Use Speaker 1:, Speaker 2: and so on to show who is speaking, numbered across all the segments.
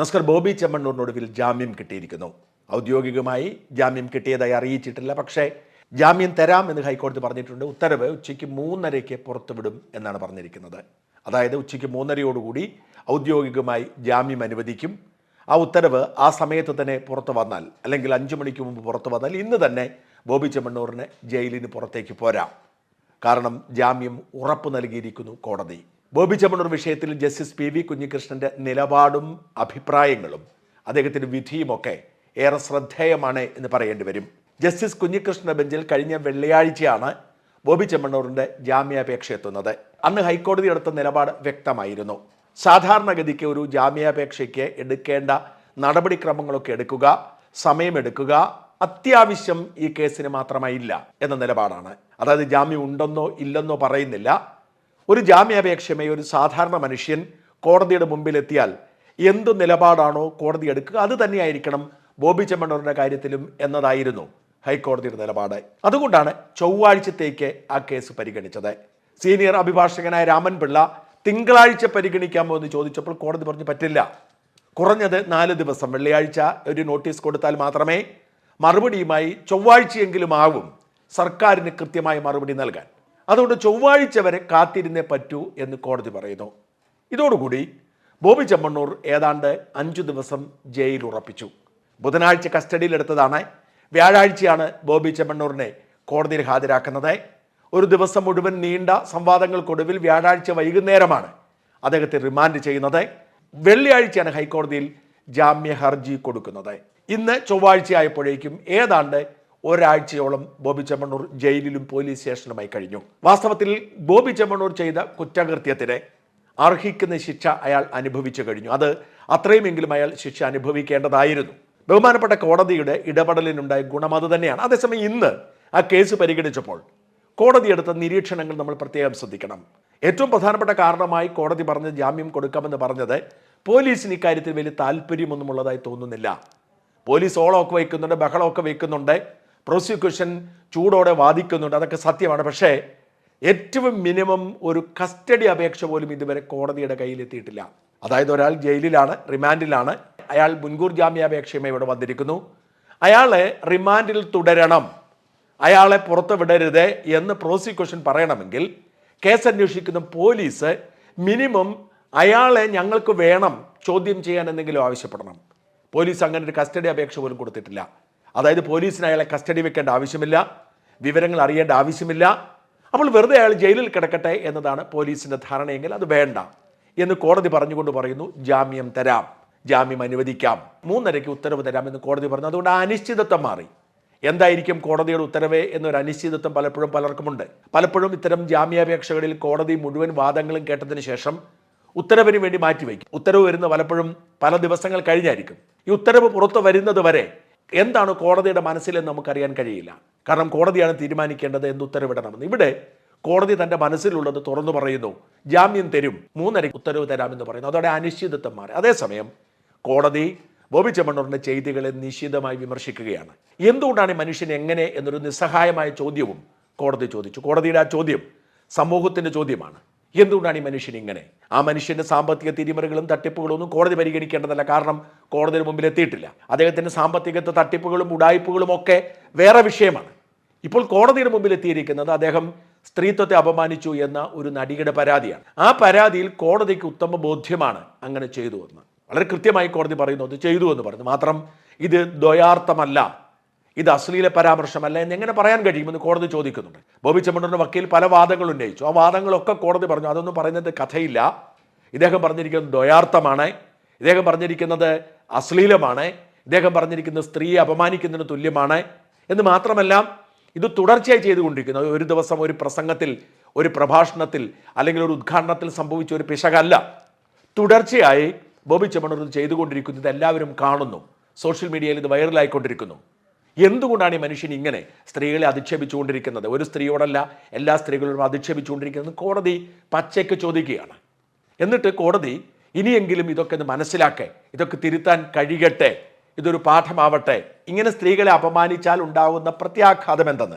Speaker 1: നസ്കർ ബോബി ചെമ്മണ്ണൂറിനൊടുവിൽ ജാമ്യം കിട്ടിയിരിക്കുന്നു. ഔദ്യോഗികമായി ജാമ്യം കിട്ടിയതായി അറിയിച്ചിട്ടില്ല. പക്ഷേ ജാമ്യം തരാം എന്ന് ഹൈക്കോടതി പറഞ്ഞിട്ടുണ്ട്. ഉത്തരവ് ഉച്ചയ്ക്ക് മൂന്നരയ്ക്ക് പുറത്തുവിടും എന്നാണ് പറഞ്ഞിരിക്കുന്നത്. അതായത് ഉച്ചയ്ക്ക് മൂന്നരയോടുകൂടി ഔദ്യോഗികമായി ജാമ്യം അനുവദിക്കും. ആ ഉത്തരവ് ആ സമയത്ത് തന്നെ പുറത്തു വന്നാൽ അല്ലെങ്കിൽ അഞ്ചു മണിക്ക് മുമ്പ് പുറത്തു വന്നാൽ ഇന്ന് തന്നെ ബോബി ചെമ്മണ്ണൂറിന് ജയിലിന് പുറത്തേക്ക് പോരാം. കാരണം ജാമ്യം ഉറപ്പ് നൽകിയിരിക്കുന്നു കോടതി. ബോബി ചെമ്മണ്ണൂർ വിഷയത്തിൽ ജസ്റ്റിസ് പി വി കുഞ്ഞികൃഷ്ണന്റെ നിലപാടും അഭിപ്രായങ്ങളും അദ്ദേഹത്തിന്റെ വിധിയുമൊക്കെ ഏറെ ശ്രദ്ധേയമാണ് എന്ന് പറയേണ്ടി വരും. ജസ്റ്റിസ് കുഞ്ഞികൃഷ്ണ ബെഞ്ചിൽ കഴിഞ്ഞ വെള്ളിയാഴ്ചയാണ് ബോബി ചെമ്മണ്ണൂറിന്റെ ജാമ്യാപേക്ഷ എത്തുന്നത്. അന്ന് ഹൈക്കോടതി എടുത്ത നിലപാട് വ്യക്തമായിരുന്നു. സാധാരണഗതിക്ക് ഒരു ജാമ്യാപേക്ഷയ്ക്ക് എടുക്കേണ്ട നടപടിക്രമങ്ങളൊക്കെ എടുക്കുക സമയമെടുക്കുക അത്യാവശ്യം ഈ കേസിന് മാത്രമായില്ല എന്ന നിലപാടാണ്. അതായത് ജാമ്യം ഉണ്ടെന്നോ ഇല്ലെന്നോ പറയുന്നില്ല. ഒരു ജാമ്യാപേക്ഷയുമായി ഒരു സാധാരണ മനുഷ്യൻ കോടതിയുടെ മുമ്പിലെത്തിയാൽ എന്ത് നിലപാടാണോ കോടതി എടുക്കുക അത് തന്നെയായിരിക്കണം ബോബി ചെമ്മണ്ണൂരിന്റെ കാര്യത്തിലും എന്നതായിരുന്നു ഹൈക്കോടതിയുടെ നിലപാട്. അതുകൊണ്ടാണ് ചൊവ്വാഴ്ചത്തേക്ക് ആ കേസ് പരിഗണിച്ചത്. സീനിയർ അഭിഭാഷകനായ രാമൻ പിള്ള തിങ്കളാഴ്ച പരിഗണിക്കാമോ എന്ന് ചോദിച്ചപ്പോൾ കോടതി പറഞ്ഞു പറ്റില്ല. കുറഞ്ഞത് നാല് ദിവസം വെള്ളിയാഴ്ച ഒരു നോട്ടീസ് കൊടുത്താൽ മാത്രമേ മറുപടിയുമായി ചൊവ്വാഴ്ചയെങ്കിലും ആവും. സർക്കാരിന് കൃത്യമായ മറുപടി നൽകാൻ. അതുകൊണ്ട് ചൊവ്വാഴ്ച വരെ കാത്തിരുന്നേ പറ്റൂ എന്ന് കോടതി പറയുന്നു. ഇതോടുകൂടി ബോബി ചെമ്മണ്ണൂർ ഏതാണ്ട് അഞ്ചു ദിവസം ജയിൽ ഉറപ്പിച്ചു. ബുധനാഴ്ച കസ്റ്റഡിയിലെടുത്തതാണ് വ്യാഴാഴ്ചയാണ് ബോബി ചെമ്മണ്ണൂറിനെ കോടതിയിൽ ഹാജരാക്കുന്നത്. ഒരു ദിവസം മുഴുവൻ നീണ്ട സംവാദങ്ങൾക്കൊടുവിൽ വ്യാഴാഴ്ച വൈകുന്നേരമാണ് അദ്ദേഹത്തെ റിമാൻഡ് ചെയ്യുന്നത്. വെള്ളിയാഴ്ചയാണ് ഹൈക്കോടതിയിൽ ജാമ്യ ഹർജി കൊടുക്കുന്നത്. ഇന്ന് ചൊവ്വാഴ്ച ആയപ്പോഴേക്കും ഏതാണ്ട് ഒരാഴ്ചയോളം ബോബി ചെമ്മണ്ണൂർ ജയിലിലും പോലീസ് സ്റ്റേഷനുമായി കഴിഞ്ഞു. വാസ്തവത്തിൽ ബോബി ചെമ്മണ്ണൂർ ചെയ്ത കുറ്റകൃത്യത്തിന് അർഹിക്കുന്ന ശിക്ഷ അയാൾ അനുഭവിച്ചു കഴിഞ്ഞു. അത് അത്രയുമെങ്കിലും അയാൾ ശിക്ഷ അനുഭവിക്കേണ്ടതായിരുന്നു. ബഹുമാനപ്പെട്ട കോടതിയുടെ ഇടപെടലിനുണ്ടായ ഗുണം അത് തന്നെയാണ്. അതേസമയം ഇന്ന് ആ കേസ് പരിഗണിച്ചപ്പോൾ കോടതി എടുത്ത നിരീക്ഷണങ്ങൾ നമ്മൾ പ്രത്യേകം ശ്രദ്ധിക്കണം. ഏറ്റവും പ്രധാനപ്പെട്ട കാരണമായി കോടതി പറഞ്ഞ ജാമ്യം കൊടുക്കാമെന്ന് പറഞ്ഞത് പോലീസിന് ഇക്കാര്യത്തിൽ വലിയ താല്പര്യമൊന്നും ഉള്ളതായി തോന്നുന്നില്ല. പോലീസ് ഓളമൊക്കെ വയ്ക്കുന്നുണ്ട് ബഹളമൊക്കെ വയ്ക്കുന്നുണ്ട്. പ്രോസിക്യൂഷൻ ചൂടോടെ വാദിക്കുന്നുണ്ട്. അതൊക്കെ സത്യമാണ്. പക്ഷേ ഏറ്റവും മിനിമം ഒരു കസ്റ്റഡി അപേക്ഷ പോലും ഇതുവരെ കോടതിയുടെ കയ്യിലെത്തിയിട്ടില്ല. അതായത് ഒരാൾ ജയിലിലാണ് റിമാൻഡിലാണ്. അയാൾ മുൻകൂർ ജാമ്യാപേക്ഷയുമായി ഇവിടെ വന്നിരിക്കുന്നു. അയാളെ റിമാൻഡിൽ തുടരണം. അയാളെ പുറത്തു വിടരുത് എന്ന് പ്രോസിക്യൂഷൻ പറയണമെങ്കിൽ കേസ് അന്വേഷിക്കുന്ന പോലീസ് മിനിമം അയാളെ ഞങ്ങൾക്ക് വേണം ചോദ്യം ചെയ്യാൻ എന്തെങ്കിലും ആവശ്യപ്പെടണം. പോലീസ് അങ്ങനെ ഒരു കസ്റ്റഡി അപേക്ഷ പോലും കൊടുത്തിട്ടില്ല. അതായത് പോലീസിന് അയാളെ കസ്റ്റഡി വെക്കേണ്ട ആവശ്യമില്ല വിവരങ്ങൾ അറിയേണ്ട ആവശ്യമില്ല. അപ്പോൾ വെറുതെ അയാൾ ജയിലിൽ കിടക്കട്ടെ എന്നതാണ് പോലീസിന്റെ ധാരണയെങ്കിൽ അത് വേണ്ട എന്ന് കോടതി പറഞ്ഞുകൊണ്ട് പറയുന്നു ജാമ്യം തരാം ജാമ്യം അനുവദിക്കാം. മൂന്നരയ്ക്ക് ഉത്തരവ് തരാമെന്ന് കോടതി പറഞ്ഞു. അതുകൊണ്ട് ആ അനിശ്ചിതത്വം മാറി. എന്തായിരിക്കും കോടതിയുടെ ഉത്തരവ് എന്നൊരു അനിശ്ചിതത്വം പലപ്പോഴും പലർക്കുമുണ്ട്. പലപ്പോഴും ഇത്തരം ജാമ്യാപേക്ഷകളിൽ കോടതി മുഴുവൻ വാദങ്ങളും കേട്ടതിന് ശേഷം ഉത്തരവിന് വേണ്ടി മാറ്റിവെക്കും. ഉത്തരവ് വരുന്ന പലപ്പോഴും പല ദിവസങ്ങൾ കഴിഞ്ഞായിരിക്കും. ഈ ഉത്തരവ് പുറത്തു വരുന്നത് വരെ എന്താണ് കോടതിയുടെ മനസ്സിലെന്ന് നമുക്കറിയാൻ കഴിയില്ല. കാരണം കോടതിയാണ് തീരുമാനിക്കേണ്ടത് എന്ത് ഉത്തരവിടണമെന്ന്. ഇവിടെ കോടതി തന്റെ മനസ്സിലുള്ളത് തുറന്നു പറയുന്നു ജാമ്യം തരും മൂന്നരയ്ക്ക് ഉത്തരവ് തരാമെന്ന് പറയുന്നു. അതോടെ അനിശ്ചിതത്വം മാറി. അതേസമയം കോടതി ബോബി ചെമ്മണ്ണൂറിന്റെ ചെയ്തികളെ നിശ്ചിതമായി വിമർശിക്കുകയാണ്. എന്തുകൊണ്ടാണ് ഈ മനുഷ്യൻ എങ്ങനെ എന്നൊരു നിസ്സഹായമായ ചോദ്യവും കോടതി ചോദിച്ചു. കോടതിയുടെ ആ ചോദ്യം സമൂഹത്തിന്റെ ചോദ്യമാണ്. എന്തുകൊണ്ടാണ് ഈ മനുഷ്യൻ ഇങ്ങനെ? ആ മനുഷ്യന്റെ സാമ്പത്തിക തിരിമറികളും തട്ടിപ്പുകളും ഒന്നും കോടതി പരിഗണിക്കേണ്ടതല്ല. കാരണം കോടതിയുടെ മുമ്പിൽ എത്തിയിട്ടില്ല. അദ്ദേഹത്തിന്റെ സാമ്പത്തികത്തെ തട്ടിപ്പുകളും ഉടായ്പകളും ഒക്കെ വേറെ വിഷയമാണ്. ഇപ്പോൾ കോടതിയുടെ മുമ്പിൽ എത്തിയിരിക്കുന്നത് അദ്ദേഹം സ്ത്രീത്വത്തെ അപമാനിച്ചു എന്ന ഒരു നടിയുടെ പരാതിയാണ്. ആ പരാതിയിൽ കോടതിക്ക് ഉത്തമ ബോധ്യമാണ് അങ്ങനെ ചെയ്തു എന്ന്. വളരെ കൃത്യമായി കോടതി പറയുന്നു അത് ചെയ്തു എന്ന് പറയുന്നു മാത്രം ഇത് ദ്വയാർത്ഥമല്ല. ഇത് അശ്ലീല പരാമർശമല്ല എന്ന് എങ്ങനെ പറയാൻ കഴിയുമെന്ന് കോടതി ചോദിക്കുന്നുണ്ട്. ബോബി ചെമ്മണ്ണൂരിന്റെ വക്കീൽ പല വാദങ്ങൾ ഉന്നയിച്ചു. ആ വാദങ്ങളൊക്കെ കോടതി പറഞ്ഞു. അതൊന്നും പറയുന്നത് കഥയില്ല. ഇദ്ദേഹം പറഞ്ഞിരിക്കുന്നത് ദ്വയാർത്ഥമാണ്. ഇദ്ദേഹം പറഞ്ഞിരിക്കുന്നത് അശ്ലീലമാണ്. ഇദ്ദേഹം പറഞ്ഞിരിക്കുന്നത് സ്ത്രീയെ അപമാനിക്കുന്നതിന് തുല്യമാണ്. എന്ന് മാത്രമല്ല ഇത് തുടർച്ചയായി ചെയ്തുകൊണ്ടിരിക്കുന്നത് ഒരു ദിവസം ഒരു പ്രസംഗത്തിൽ ഒരു പ്രഭാഷണത്തിൽ അല്ലെങ്കിൽ ഒരു ഉദ്ഘാടനത്തിൽ സംഭവിച്ച ഒരു പിശകല്ല. തുടർച്ചയായി ബോബി ചെമ്മണ്ണൂർ ഇത് ചെയ്തുകൊണ്ടിരിക്കുന്നത് എല്ലാവരും കാണുന്നു. സോഷ്യൽ മീഡിയയിൽ ഇത് വൈറലായിക്കൊണ്ടിരിക്കുന്നു. എന്തുകൊണ്ടാണ് ഈ മനുഷ്യൻ ഇങ്ങനെ സ്ത്രീകളെ അധിക്ഷേപിച്ചുകൊണ്ടിരിക്കുന്നത്? ഒരു സ്ത്രീയോടല്ല എല്ലാ സ്ത്രീകളോടും അധിക്ഷേപിച്ചുകൊണ്ടിരിക്കുന്നത്. കോടതി പച്ചയ്ക്ക് ചോദിക്കുകയാണ്. എന്നിട്ട് കോടതി ഇനിയെങ്കിലും ഇതൊക്കെ ഒന്ന് മനസ്സിലാക്കേ ഇതൊക്കെ തിരുത്താൻ കഴിയട്ടെ ഇതൊരു പാഠമാവട്ടെ. ഇങ്ങനെ സ്ത്രീകളെ അപമാനിച്ചാൽ ഉണ്ടാകുന്ന പ്രത്യാഘാതം എന്തെന്ന്?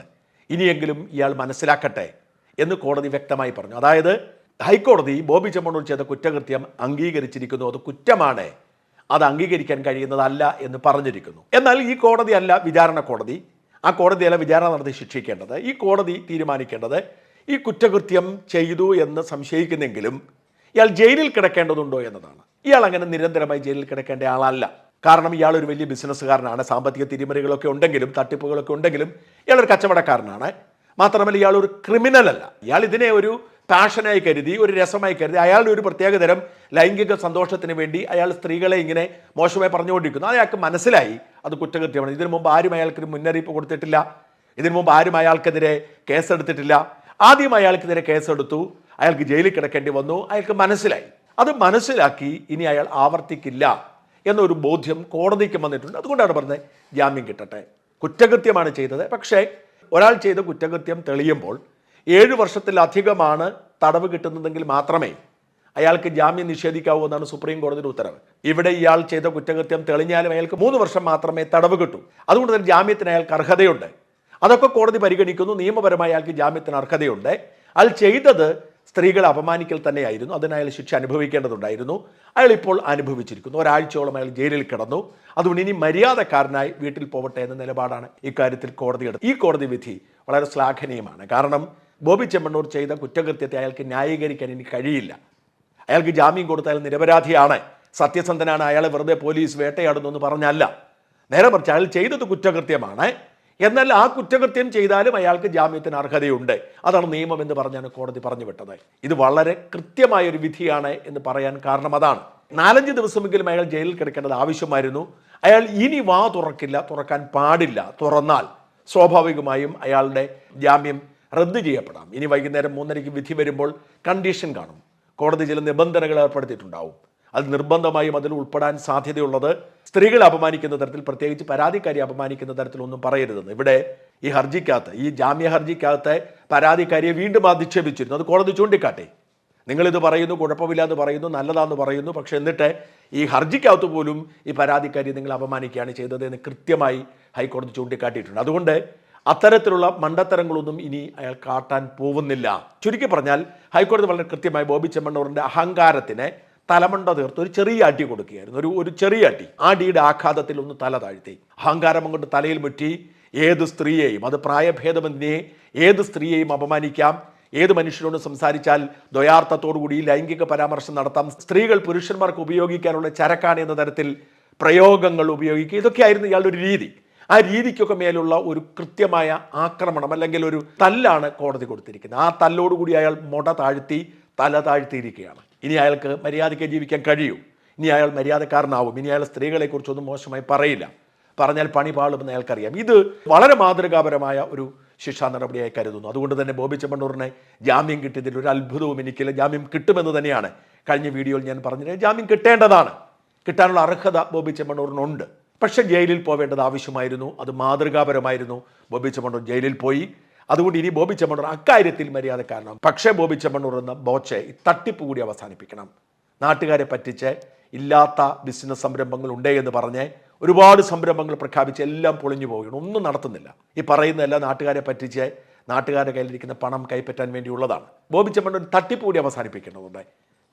Speaker 1: ഇനിയെങ്കിലും ഇയാൾ മനസ്സിലാക്കട്ടെ. എന്ന് കോടതി വ്യക്തമായി പറഞ്ഞു. അതായത് ഹൈക്കോടതി ബോബി ചെമ്മണ്ണൂർ ചെയ്ത കുറ്റകൃത്യം അംഗീകരിച്ചിരിക്കുന്നു. അത് കുറ്റമാണ്. അത് അംഗീകരിക്കാൻ കഴിയുന്നതല്ല എന്ന് പറഞ്ഞിരിക്കുന്നു. എന്നാൽ ഈ കോടതി അല്ല വിചാരണ കോടതി. ആ കോടതിയല്ല വിചാരണ നടത്തി ശിക്ഷിക്കേണ്ടത്. ഈ കോടതി തീരുമാനിക്കേണ്ടത് ഈ കുറ്റകൃത്യം ചെയ്തു എന്ന് സംശയിക്കുന്നെങ്കിലും ഇയാൾ ജയിലിൽ കിടക്കേണ്ടതുണ്ടോ എന്നതാണ്. ഇയാൾ അങ്ങനെ നിരന്തരമായി ജയിലിൽ കിടക്കേണ്ട ആളല്ല. കാരണം ഇയാൾ ഒരു വലിയ ബിസിനസ്സുകാരനാണ് സാമ്പത്തിക തിരിമറികളൊക്കെ ഉണ്ടെങ്കിലും തട്ടിപ്പുകളൊക്കെ ഉണ്ടെങ്കിലും ഇയാളൊരു കച്ചവടക്കാരനാണ്. മാത്രമല്ല ഇയാൾ ഒരു ക്രിമിനൽ അല്ല. ഇയാൾ ഇതിനെ ഒരു പാഷനായി കരുതി ഒരു രസമായി കരുതി അയാളുടെ ഒരു പ്രത്യേകതരം ലൈംഗിക സന്തോഷത്തിന് വേണ്ടി അയാൾ സ്ത്രീകളെ ഇങ്ങനെ മോശമായി പറഞ്ഞുകൊണ്ടിരിക്കുന്നു. അയാൾക്ക് മനസ്സിലായി. അത് കുറ്റകൃത്യമാണ്. ഇതിനു മുമ്പ് ആരും അയാൾക്ക് മുന്നറിയിപ്പ് കൊടുത്തിട്ടില്ല. ഇതിനു മുമ്പ് ആരും അയാൾക്കെതിരെ കേസെടുത്തിട്ടില്ല. ആദ്യം അയാൾക്കെതിരെ കേസെടുത്തു. അയാൾക്ക് ജയിലിൽ കിടക്കേണ്ടി വന്നു. അയാൾക്ക് മനസ്സിലായി. അത് മനസ്സിലാക്കി ഇനി അയാൾ ആവർത്തിക്കില്ല എന്നൊരു ബോധ്യം കോടതിക്ക് വന്നിട്ടുണ്ട്. അതുകൊണ്ടാണ് പറഞ്ഞത് ജാമ്യം കിട്ടട്ടെ. കുറ്റകൃത്യമാണ് ചെയ്തത്. പക്ഷേ ഒരാൾ ചെയ്ത കുറ്റകൃത്യം തെളിയുമ്പോൾ ഏഴ് വർഷത്തിലധികമാണ് തടവ് കിട്ടുന്നതെങ്കിൽ മാത്രമേ അയാൾക്ക് ജാമ്യം നിഷേധിക്കാവൂ എന്നാണ് സുപ്രീം കോടതിയുടെ ഉത്തരവ്. ഇവിടെ ഇയാൾ ചെയ്ത കുറ്റകൃത്യം തെളിഞ്ഞാലും അയാൾക്ക് മൂന്ന് വർഷം മാത്രമേ തടവ് കിട്ടൂ. അതുകൊണ്ട് തന്നെ ജാമ്യത്തിന് അയാൾക്ക് അർഹതയുണ്ട്. അതൊക്കെ കോടതി പരിഗണിക്കുന്നു. നിയമപരമായി അയാൾക്ക് ജാമ്യത്തിന് അർഹതയുണ്ട്. അയാൾ ചെയ്തത് സ്ത്രീകളെ അപമാനിക്കൽ തന്നെയായിരുന്നു. അതിന് അയാൾ ശിക്ഷ അനുഭവിക്കേണ്ടതുണ്ടായിരുന്നു. അയാൾ ഇപ്പോൾ അനുഭവിച്ചിരിക്കുന്നു. ഒരാഴ്ചയോളം അയാൾ ജയിലിൽ കിടന്നു. അതുകൊണ്ട് ഇനി മര്യാദക്കാരനായി വീട്ടിൽ പോവട്ടെ എന്ന നിലപാടാണ് ഇക്കാര്യത്തിൽ എടുത്തത്. ഈ കോടതി വിധി വളരെ ശ്ലാഘനീയമാണ്. കാരണം ബോബി ചെമ്മണ്ണൂർ ചെയ്ത കുറ്റകൃത്യത്തെ അയാൾക്ക് ന്യായീകരിക്കാൻ ഇനി കഴിയില്ല. അയാൾക്ക് ജാമ്യം കൊടുത്താൽ നിരപരാധിയാണ്. സത്യസന്ധനാണ്. അയാളെ വെറുതെ പോലീസ് വേട്ടയാടുന്നു എന്ന് പറഞ്ഞല്ല. നേരെ മറിച്ച് അയാൾ ചെയ്തത് കുറ്റകൃത്യമാണ്. എന്നാൽ ആ കുറ്റകൃത്യം ചെയ്താലും അയാൾക്ക് ജാമ്യത്തിന് അർഹതയുണ്ട്. അതാണ് നിയമം എന്ന് പറഞ്ഞാണ് കോടതി പറഞ്ഞു വിട്ടത്. ഇത് വളരെ കൃത്യമായ ഒരു വിധിയാണ് എന്ന് പറയാൻ കാരണം അതാണ്. നാലഞ്ച് ദിവസമെങ്കിലും അയാൾ ജയിലിൽ കിടക്കേണ്ടത് ആവശ്യമായിരുന്നു. അയാൾ ഇനി വാ തുറക്കില്ല തുറക്കാൻ പാടില്ല. തുറന്നാൽ സ്വാഭാവികമായും അയാളുടെ ജാമ്യം റദ്ദ് ചെയ്യപ്പെടാം. ഇനി വൈകുന്നേരം മൂന്നരയ്ക്ക് വിധി വരുമ്പോൾ കണ്ടീഷൻ കാണും. കോടതി ചില നിബന്ധനകൾ ഏർപ്പെടുത്തിയിട്ടുണ്ടാവും. അത് നിർബന്ധമായും അതിൽ ഉൾപ്പെടാൻ സാധ്യതയുള്ളത് സ്ത്രീകളെ അപമാനിക്കുന്ന തരത്തിൽ പ്രത്യേകിച്ച് പരാതിക്കാരി അപമാനിക്കുന്ന തരത്തിലൊന്നും പറയരുതെന്ന്. ഇവിടെ ഈ ഹർജിക്കകത്ത് ഈ ജാമ്യ ഹർജിക്കകത്തെ പരാതിക്കാരിയെ വീണ്ടും അധിക്ഷേപിച്ചിരുന്നു. അത് കോടതി ചൂണ്ടിക്കാട്ടെ. നിങ്ങളിത് പറയുന്നു കുഴപ്പമില്ല എന്ന് പറയുന്നു നല്ലതാന്ന് പറയുന്നു പക്ഷെ എന്നിട്ട് ഈ ഹർജിക്കകത്ത് പോലും ഈ പരാതിക്കാരി നിങ്ങൾ അപമാനിക്കുകയാണ് ചെയ്തത് എന്ന് കൃത്യമായി ഹൈക്കോടതി ചൂണ്ടിക്കാട്ടിയിട്ടുണ്ട്. അതുകൊണ്ട് അത്തരത്തിലുള്ള മണ്ടത്തരങ്ങളൊന്നും ഇനി അയാൾ കാട്ടാൻ പോകുന്നില്ല. ചുരുക്കി പറഞ്ഞാൽ ഹൈക്കോടതി വളരെ കൃത്യമായി ബോബി ചെമ്മണ്ണൂറിന്റെ അഹങ്കാരത്തിന് തലമണ്ട തീർത്ത് ഒരു ചെറിയ അടി കൊടുക്കുകയായിരുന്നു. ഒരു ഒരു ചെറിയ അടി. അടിയുടെ ആഘാതത്തിൽ ഒന്ന് തല താഴ്ത്തി. അഹങ്കാരം കൊണ്ട് തലയിൽ മുറ്റി ഏത് സ്ത്രീയെയും അത് പ്രായഭേദമന്യേ ഏത് സ്ത്രീയെയും അപമാനിക്കാം. ഏത് മനുഷ്യനോട് സംസാരിച്ചാൽ ദ്വയാർത്ഥത്തോടുകൂടി ലൈംഗിക പരാമർശം നടത്താം. സ്ത്രീകൾ പുരുഷന്മാർക്ക് ഉപയോഗിക്കാനുള്ള ചരക്കാണ് എന്ന തരത്തിൽ പ്രയോഗങ്ങൾ ഉപയോഗിക്കുക. ഇതൊക്കെയായിരുന്നു ഇയാളുടെ ഒരു രീതി. ആ രീതിക്കൊക്കെ മേലുള്ള ഒരു കൃത്യമായ ആക്രമണം അല്ലെങ്കിൽ ഒരു തല്ലാണ് കോടതി കൊടുത്തിരിക്കുന്നത്. ആ തല്ലോടുകൂടി അയാൾ മുട താഴ്ത്തി തല താഴ്ത്തിയിരിക്കുകയാണ്. ഇനി അയാൾക്ക് മര്യാദയ്ക്ക് ജീവിക്കാൻ കഴിയൂ. ഇനി അയാൾ മര്യാദക്കാരനാവും. ഇനി അയാൾ സ്ത്രീകളെക്കുറിച്ചൊന്നും മോശമായി പറയില്ല. പറഞ്ഞാൽ പണി പാളുമെന്ന് അയാൾക്കറിയാം. ഇത് വളരെ മാതൃകാപരമായ ഒരു ശിക്ഷാ നടപടിയായി കരുതുന്നു. അതുകൊണ്ട് തന്നെ ബോബി ചെമ്മണ്ണൂറിനെ ജാമ്യം കിട്ടിയതിൽ ഒരു അത്ഭുതവും എനിക്കില്ല. ജാമ്യം കിട്ടുമെന്ന് തന്നെയാണ് കഴിഞ്ഞ വീഡിയോയിൽ ഞാൻ പറഞ്ഞത്. ജാമ്യം കിട്ടേണ്ടതാണ്. കിട്ടാനുള്ള അർഹത ബോബി ചെമ്മണ്ണൂറിനുണ്ട് പക്ഷേ ജയിലിൽ പോവേണ്ടത് ആവശ്യമായിരുന്നു. അത് മാതൃകാപരമായിരുന്നു. ബോബി ചെമ്മണ്ണൂർ ജയിലിൽ പോയി. അതുകൊണ്ട് ഇനി ബോബി ചെമ്മണ്ണൂർ അക്കാര്യത്തിൽ മര്യാദക്കാരണം പക്ഷേ ബോബി ചെമ്മണ്ണൂർ എന്ന ബോച്ചെ തട്ടിപ്പ് കൂടി അവസാനിപ്പിക്കണം. നാട്ടുകാരെ പറ്റിച്ച് ഇല്ലാത്ത ബിസിനസ് സംരംഭങ്ങൾ ഉണ്ടേ എന്ന് പറഞ്ഞ് ഒരുപാട് സംരംഭങ്ങൾ പ്രഖ്യാപിച്ച് എല്ലാം പൊളിഞ്ഞു പോവുകയാണ്. ഒന്നും നടത്തുന്നില്ല. ഈ പറയുന്നതെല്ലാം നാട്ടുകാരെ പറ്റിച്ച് നാട്ടുകാരുടെ കയ്യിലിരിക്കുന്ന പണം കൈപ്പറ്റാൻ വേണ്ടിയുള്ളതാണ്. ബോബി ചെമ്മണ്ണൂർ തട്ടിപ്പ് കൂടി അവസാനിപ്പിക്കേണ്ടതുണ്ട്.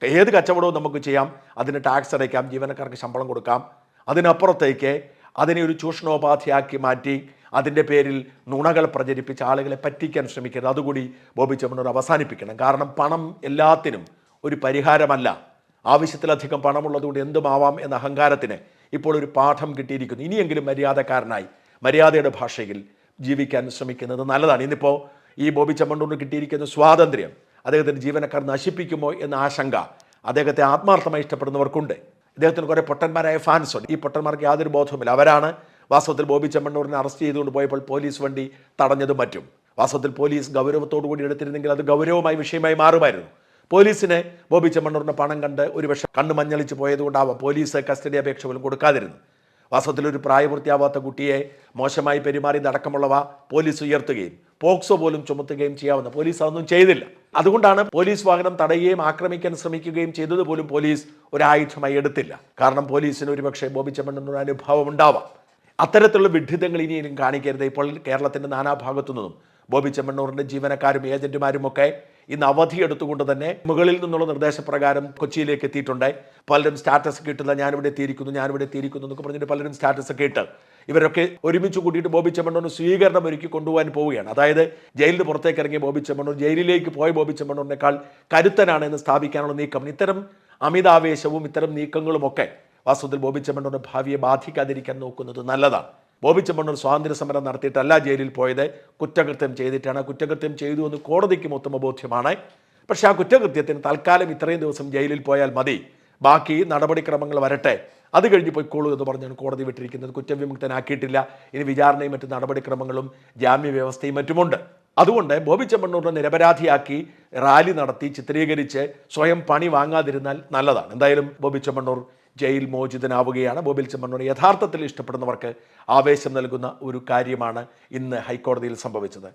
Speaker 1: ഏത് കച്ചവടവും നമുക്ക് ചെയ്യാം. അതിന് ടാക്സ് അടയ്ക്കാം. ജീവനക്കാർക്ക് ശമ്പളം കൊടുക്കാം. അതിനപ്പുറത്തേക്ക് അതിനെ ഒരു ചൂഷണോപാധിയാക്കി മാറ്റി അതിന്റെ പേരിൽ നുണകൾ പ്രചരിപ്പിച്ച് ആളുകളെ പറ്റിക്കാൻ ശ്രമിക്കരുത്. അതുകൂടി ബോബി ചെമ്മണ്ണൂർ അവസാനിപ്പിക്കണം. കാരണം പണം എല്ലാത്തിനും ഒരു പരിഹാരമല്ല. ആവശ്യത്തിലധികം പണമുള്ളതുകൊണ്ട് എന്തുമാവാം എന്ന അഹങ്കാരത്തിന് ഇപ്പോൾ ഒരു പാഠം കിട്ടിയിരിക്കുന്നു. ഇനിയെങ്കിലും മര്യാദക്കാരനായി മര്യാദയുടെ ഭാഷയിൽ ജീവിക്കാൻ ശ്രമിക്കുന്നത് നല്ലതാണ്. ഇന്നിപ്പോൾ ഈ ബോബി ചെമ്മണ്ണൂറിന് കിട്ടിയിരിക്കുന്ന സ്വാതന്ത്ര്യം അദ്ദേഹത്തിന്റെ ജീവനക്കാർ നശിപ്പിക്കുമോ എന്ന ആശങ്ക അദ്ദേഹത്തെ ആത്മാർത്ഥമായി ഇഷ്ടപ്പെടുന്നവർക്കുണ്ട്. ഇദ്ദേഹത്തിന് കുറേ പൊട്ടന്മാരായ ഫാൻസ് ഉണ്ട്. ഈ പൊട്ടന്മാർക്ക് യാതൊരു ബോധവുമില്ല. അവരാണ് വാസ്തവത്തിൽ ബോബി ചെമ്മണ്ണൂരിനെ അറസ്റ്റ് ചെയ്തുകൊണ്ട് പോയപ്പോൾ പോലീസ് വണ്ടി തടഞ്ഞതും മറ്റും. വാസ്തവത്തിൽ പോലീസ് ഗൗരവത്തോടു കൂടി എടുത്തിരുന്നെങ്കിൽ അത് ഗൗരവമായി വിഷയമായി മാറുമായിരുന്നു. പോലീസിനെ ബോബി ചെമ്മണ്ണൂറിന്റെ പണം കണ്ട് ഒരുപക്ഷെ കണ്ണ് മഞ്ഞളിച്ച് പോയതുകൊണ്ടാവാം പോലീസ് കസ്റ്റഡി അപേക്ഷ പോലും കൊടുക്കാതിരുന്നു വാസ്തവത്തിൽ ഒരു പ്രായപൂർത്തിയാവാത്ത കുട്ടിയെ മോശമായി പെരുമാറി നടക്കമുള്ളവ പോലീസ് ഉയർത്തുകയും പോക്സോ പോലും ചുമത്തുകയും ചെയ്യാവുന്ന പോലീസ് അതൊന്നും ചെയ്തില്ല. അതുകൊണ്ടാണ് പോലീസ് വാഹനം തടയുകയും ആക്രമിക്കാൻ ശ്രമിക്കുകയും ചെയ്തത് പോലും പോലീസ് ഒരായുധമായി എടുത്തില്ല. കാരണം പോലീസിന് ഒരുപക്ഷെ ബോബി ചെമ്മണ്ണൂർ അനുഭവം ഉണ്ടാവാം. അത്തരത്തിലുള്ള വിഡ്ഢിതങ്ങൾ ഇനിയും കാണിക്കരുത്. ഇപ്പോൾ കേരളത്തിന്റെ നാനാഭാഗത്തു നിന്നും ബോബി ചെമ്മണ്ണൂറിന്റെ ജീവനക്കാരും ഏജന്റുമാരും ഒക്കെ ഇന്ന് അവധി എടുത്തുകൊണ്ട് തന്നെ മുകളിൽ നിന്നുള്ള നിർദ്ദേശപ്രകാരം കൊച്ചിയിലേക്ക് എത്തിയിട്ടുണ്ട്. പലരും സ്റ്റാറ്റസ് കിട്ടില്ല ഞാനിവിടെ എത്തിയിരിക്കുന്നു ഞാനിവിടെ എത്തിയിരിക്കുന്നു എന്നൊക്കെ പറഞ്ഞിട്ട് പലരും സ്റ്റാറ്റസ് ഒക്കെ ഇട്ട് ഇവരൊക്കെ ഒരുമിച്ച് കൂട്ടിയിട്ട് ബോബി ചെമ്മണ്ണൂർ സ്വീകരണം ഒരുക്കി കൊണ്ടുപോകാൻ പോവുകയാണ്. അതായത് ജയിലിന് പുറത്തേക്ക് ഇറങ്ങിയ ബോബി ചെമ്മണ്ണൂർ ജയിലിലേക്ക് പോയ ബോബി ചെമ്മണ്ണൂരിനേക്കാൾ കരുത്തനാണ് എന്ന് സ്ഥാപിക്കാനുള്ള നീക്കം. ഇത്തരം അമിതാവേശവും ഇത്തരം നീക്കങ്ങളുമൊക്കെ വാസ്തവത്തിൽ ബോബി ചെമ്മണ്ണൂർ ഭാവിയെ ബാധിക്കാതിരിക്കാൻ നോക്കുന്നത് നല്ലതാണ്. ബോബി ചെമ്മണ്ണൂർ സ്വാതന്ത്ര്യ സമരം നടത്തിയിട്ടല്ല ജയിലിൽ പോയത്. കുറ്റകൃത്യം ചെയ്തിട്ടാണ്. കുറ്റകൃത്യം ചെയ്തു എന്ന് കോടതിക്കും ഉത്തമ ബോധ്യമാണ് പക്ഷേ ആ കുറ്റകൃത്യത്തിന് തൽക്കാലം ഇത്രയും ദിവസം ജയിലിൽ പോയാൽ മതി. ബാക്കി നടപടിക്രമങ്ങൾ വരട്ടെ. അത് കഴിഞ്ഞ് പോയിക്കോളൂ എന്ന് പറഞ്ഞാണ് കോടതി വിട്ടിരിക്കുന്നത്. കുറ്റവിമുക്തനാക്കിയിട്ടില്ല. ഇനി വിചാരണയും മറ്റ് നടപടിക്രമങ്ങളും ജാമ്യ വ്യവസ്ഥയും മറ്റുമുണ്ട്. അതുകൊണ്ട് ബോബി ചെമ്മണ്ണൂരിനെ നിരപരാധിയാക്കി റാലി നടത്തി ചിത്രീകരിച്ച് സ്വയം പണി വാങ്ങാതിരുന്നാൽ നല്ലതാണ്. എന്തായാലും ബോബി ചെമ്മണ്ണൂർ ജയിൽ മോചിതനാവുകയാണ് ബോബിൽ ചെമ്മണ്ണൂർ യഥാർത്ഥത്തിൽ ഇഷ്ടപ്പെടുന്നവർക്ക് ആവേശം നൽകുന്ന ഒരു കാര്യമാണ് ഇന്ന് ഹൈക്കോടതിയിൽ സംഭവിച്ചത്.